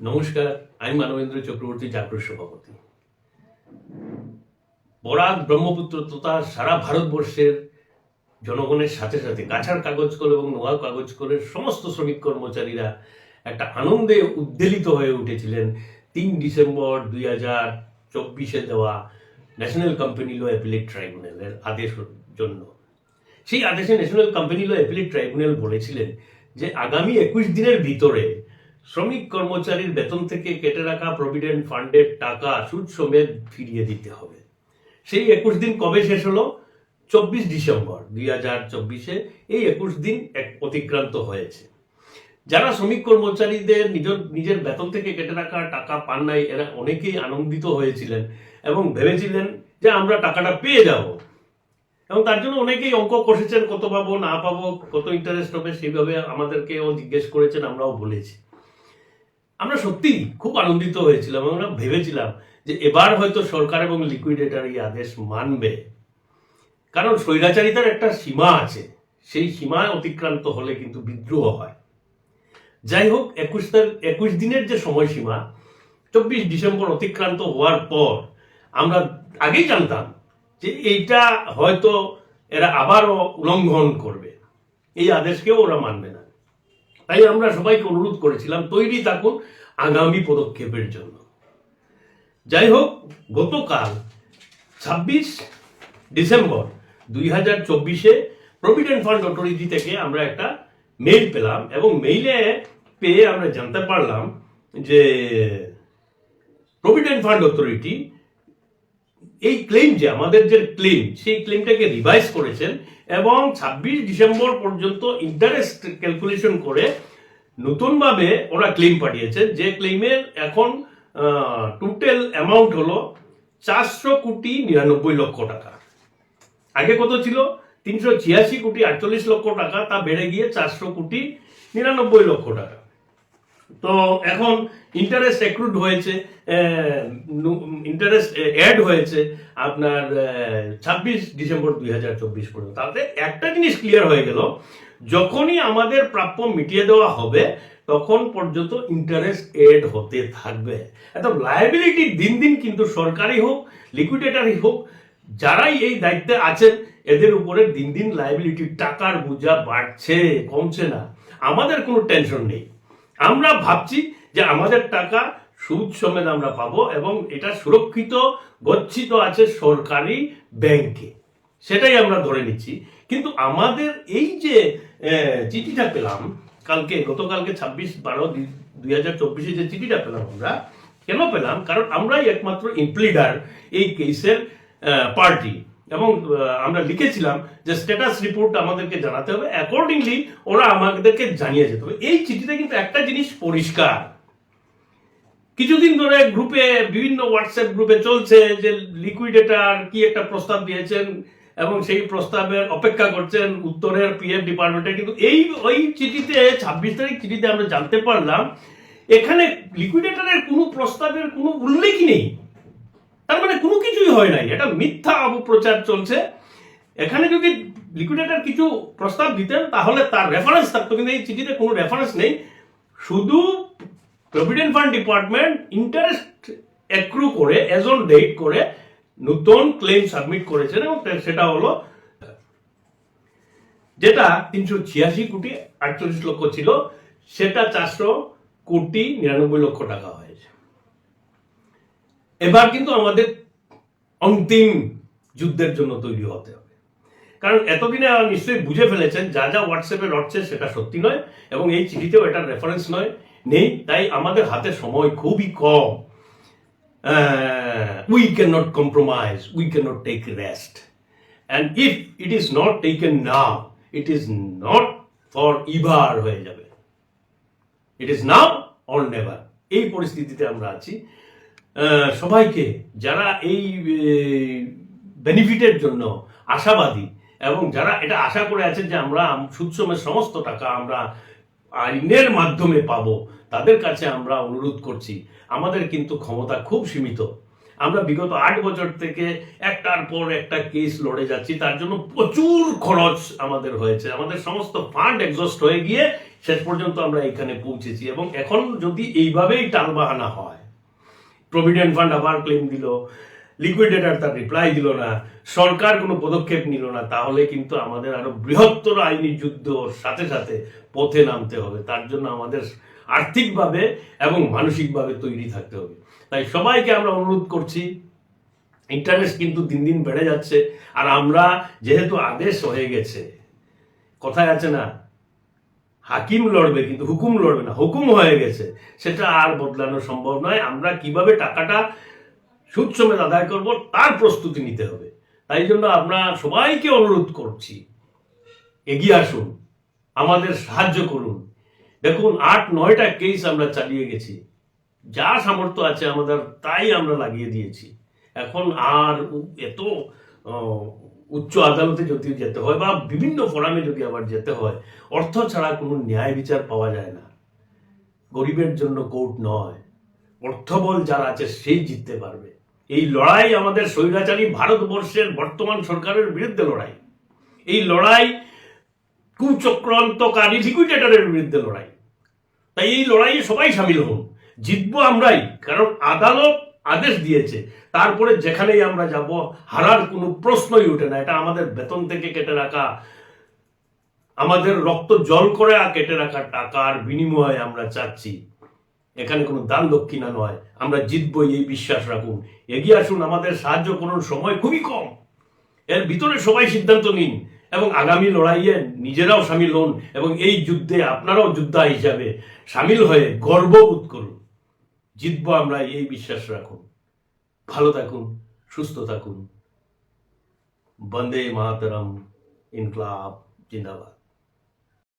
নমস্কার, আমি মানবেন্দ্র চক্রবর্তী, জাগ্রত সভাপতি। বরাক ব্রহ্মপুত্র তথা সারা ভারতবর্ষের জনগণের সাথে সাথে গাছার কাগজ কল এবং নোয়া কাগজ কলের সমস্ত শ্রমিক কর্মচারীরা একটা আনন্দে উদ্বেলিত হয়ে উঠেছিলেন তিন ডিসেম্বর দুই হাজার চব্বিশে দেওয়া ন্যাশনাল কোম্পানি ল অ্যাপিলেট ট্রাইব্যুনালের আদেশের জন্য। সেই আদেশে national company law appellate tribunal বলেছিলেন যে আগামী একুশ দিনের ভিতরে শ্রমিক কর্মচারীর বেতন থেকে কেটে রাখা প্রভিডেন্ট ফান্ডের টাকা সুদ সমেত ফিরিয়ে দিতে হবে। সেই একুশ দিন কবে শেষ হলো? চব্বিশ ডিসেম্বর দুই হাজার চব্বিশে এই একুশ দিন এক অতিক্রান্ত হয়েছে। যারা শ্রমিক কর্মচারীদের নিজ নিজের বেতন থেকে কেটে রাখা টাকা পান নাই, এরা অনেকেই আনন্দিত হয়েছিলেন এবং ভেবেছিলেন যে আমরা টাকাটা পেয়ে যাব। এবং তার জন্য অনেকেই অঙ্ক কষেছেন, কত পাবো, না পাবো, কত ইন্টারেস্ট হবে, সেইভাবে আমাদেরকেও জিজ্ঞেস করেছেন, আমরাও বলেছি। আমরা সত্যি খুব আনন্দিত হয়েছিলাম, আমরা ভেবেছিলাম যে এবার হয়তো সরকার এবং লিকুইডেটার এই আদেশ মানবে। কারণ স্বৈরাচারিতার একটা সীমা আছে, সেই সীমা অতিক্রান্ত হলে কিন্তু বিদ্রোহ হয়। যাই হোক, একুশ একুশ দিনের যে সময়সীমা, চব্বিশ ডিসেম্বর অতিক্রান্ত হওয়ার পর আমরা আগেই জানতাম যে এইটা হয়তো এরা আবারও উল্লঙ্ঘন করবে। এই আদেশকেও ওরা মানবে না। তাই আমরা সবাইকে অনুরোধ করেছিলাম, তৈরি থাকুন আগামী পদক্ষেপের জন্য। যাই হোক, গতকাল ছাব্বিশ ডিসেম্বর দুই হাজার চব্বিশে প্রভিডেন্ট ফান্ড অথরিটি থেকে আমরা একটা মেইল পেলাম এবং মেইলে পেয়ে আমরা জানতে পারলাম যে প্রভিডেন্ট ফান্ড অথরিটি এই ক্লেম যে আমাদের যে ক্লেম সেই ক্লেমটাকে রিভাইজ করেছেন এবং ছাব্বিশ ডিসেম্বর পর্যন্ত ইন্টারেস্ট ক্যালকুলেশন করে নতুনভাবে ওরা ক্লেম পাঠিয়েছে। যে ক্লেমের এখন টোটাল অ্যামাউন্ট হলো চারশো কোটি নিরানব্বই লক্ষ টাকা। আগে কত ছিল? তিনশো ছিয়াশি কোটি আটচল্লিশ লক্ষ টাকা। তা বেড়ে গিয়ে চারশো কোটি নিরানব্বই লক্ষ টাকা। তো এখন ইন্টারেস্ট অ্যাক্রুড হয়েছে ইন্টারেস্ট অ্যাড হয়েছে আপনার ছাব্বিশ ডিসেম্বর দুই হাজার চব্বিশ পর্যন্ত। তাতে একটা জিনিস ক্লিয়ার হয়ে গেল, যখনই আমাদের প্রাপ্য মিটিয়ে দেওয়া হবে, তখন পর্যন্ত ইন্টারেস্ট এড হতে থাকবে। এত লাইবিলিটি দিন দিন কিন্তু সরকারি হোক লিকুইডেটারই হোক, যারাই এই দায়িত্বে আছেন, এদের উপরে দিন দিন লাইবিলিটি টাকার বোঝা বাড়ছে, কমছে না। আমাদের কোনো টেনশন নেই। আমরা ভাবছি যে আমাদের টাকা সুদ সমেত আমরা পাবো এবং এটা সুরক্ষিত, গচ্ছিত আছে সরকারি ব্যাংকে। সেটাই আমরা ধরে নিচ্ছি। কিন্তু আমাদের এই যে চিঠিটা পেলাম, কালকে, গতকালকে ছাব্বিশ বারো দুই হাজার চব্বিশে যে চিঠিটা পেলাম আমরা, কেন পেলাম? কারণ আমরাই একমাত্র ইমপ্লিডার এই কেসের পার্টি। এবং আমরা লিখেছিলাম যে স্ট্যাটাস রিপোর্ট আমাদেরকে জানাতে হবে। অ্যাকর্ডিংলি ওরা আমাদেরকে জানিয়ে যেতে হবে। এই চিঠিতে কিন্তু একটা জিনিস পরিষ্কার। কিছুদিন ধরে গ্রুপে, বিভিন্ন হোয়াটসঅ্যাপ গ্রুপে চলছে যে লিকুইডেটার কি একটা প্রস্তাব দিয়েছেন এবং সেই প্রস্তাবের অপেক্ষা করছেন উত্তরের পিএফ ডিপার্টমেন্টে কিন্তু এই, ওই চিঠিতে, ছাব্বিশ তারিখ চিঠিতে আমরা জানতে পারলাম, এখানে লিকুইডেটারের কোনো প্রস্তাবের কোনো উল্লেখই নেই। তার মানে কোনো কিছুই হয় নাই। এটা মিথ্যা অপপ্রচার চলছে। এখানে যদি লিকুইডেটার কিছু প্রস্তাব দিতেন, তাহলে তার রেফারেন্স থাকতো, কিন্তু এই চিঠিতে কোনো রেফারেন্স নেই। শুধু provident fund department interest accrue করে এজ অন ডেট করে, নতুন ক্লেম সাবমিট করেছেন এবং সেটা হলো, যেটা তিনশো ছিয়াশি কোটি আটচল্লিশ লক্ষ ছিল, সেটা চারশো কোটি নিরানব্বই লক্ষ টাকা হয়েছে এবার কিন্তু আমাদের অন্তিম যুদ্ধের জন্য তৈরি হতে হবে। কারণ এতদিনে নিশ্চয়ই বুঝে ফেলেছেন, যা যা হোয়াটসঅ্যাপে রটছে সেটা সত্যি নয় এবং এই চিঠিতেও এটার রেফারেন্স নয়, নেই। তাই আমাদের হাতে সময় খুবই কম। We can not compromise we can not take rest and if it is not taken now it is not for ever হয়ে যাবে। It is now or never এই পরিস্থিতিতে আমরা আছি। সবাইকে যারা এই বেনিফিটের জন্য আশাবাদী এবং যারা এটা আশা করে আছেন যে আমরা সুৎসমের সমস্ত টাকা আমরা আইনের মাধ্যমে পাবো, তাদের কাছে আমরা অনুরোধ করছি, আমাদের কিন্তু ক্ষমতা খুব সীমিত। আমরা বিগত আট বছর থেকে একটার পর একটা কেস লড়ে যাচ্ছি, তার জন্য প্রচুর খরচ আমাদের হয়েছে, আমাদের সমস্ত ফান্ড এক্সস্ট হয়ে গিয়ে শেষ পর্যন্ত আমরা এখানে পৌঁছেছি এবং এখন যদি এইভাবেই টালবাহানা হয় প্রভিডেন্ট ফান্ড আবার ক্লেম দিল। লিকুইডেটার তার রিপ্লাই দিল না। সরকার কোনো পদক্ষেপ নিল না। তাহলে কিন্তু আমাদের আরও বৃহত্তর আইনি যুদ্ধ সাথে সাথে পথে নামতে হবে। তার জন্য আমাদের আর্থিকভাবে এবং মানসিকভাবে তৈরি থাকতে হবে। তাই সবাইকে আমরা অনুরোধ করছি ইন্টারেস্ট কিন্তু দিন দিন বেড়ে যাচ্ছে। আর আমরা যেহেতু আদেশ হয়ে গেছে, কথায় আছে না হাকিম লড়বে কিন্তু হুকুম লড়বে না। হুকুম হয়ে গেছে। সেটা আর বদলানো সম্ভব নয়। আমরা কীভাবে টাকাটা সুদ সমেত আদায় করব তার প্রস্তুতি নিতে হবে। তাই জন্য আমরা সবাইকে অনুরোধ করছি, এগিয়ে আসুন, আমাদের সাহায্য করুন। দেখুন, আট, নয়টা কেস আমরা চালিয়ে গেছি। যা সামর্থ্য আছে আমাদের, তাই আমরা লাগিয়ে দিয়েছি। এখন আর এত উচ্চ আদালতে যদি যেতে হয় বা বিভিন্ন ফোরামে যদি আবার যেতে হয়, অর্থ ছাড়া কোনো ন্যায় বিচার পাওয়া যায় না। গরিবের জন্য কোর্ট নয়, অর্থবল যারা আছে সেই জিততে পারবে। এই লড়াই আমাদের স্বৈরাচারী ভারতবর্ষের বর্তমান সরকারের বিরুদ্ধে লড়াই। এই লড়াই কুচক্রান্তকারী লিকুইডেটরের বিরুদ্ধে লড়াই। তাই এই লড়াইয়ে সবাই সামিল হন। জিতবো আমরাই, কারণ আদালত আদেশ দিয়েছে। তারপরে যেখানেই আমরা যাব, হারার কোনো প্রশ্নই ওঠে না। এটা আমাদের বেতন থেকে কেটে রাখা, আমাদের রক্ত জল করে কেটে রাখা টাকার বিনিময়ে আমরা চাচ্ছি। এখানে কোনো দান দক্ষিণা নয়। আমরা জিতবই, এই বিশ্বাস রাখুন। এগিয়ে আসুন, আমাদের সাহায্য করুন। সময় খুবই কম। এর ভিতরে সবাই সিদ্ধান্ত নিন এবং আগামী লড়াইয়ে নিজেরাও সামিল হন এবং এই যুদ্ধে আপনারাও যোদ্ধা হিসাবে সামিল হয়ে গর্ববোধ করুন। জিতবো আমরা এই বিশ্বাস রাখুন। ভালো থাকুন সুস্থ থাকুন। বন্দে মাতরম ইনকলাব জিন্দাবাদ।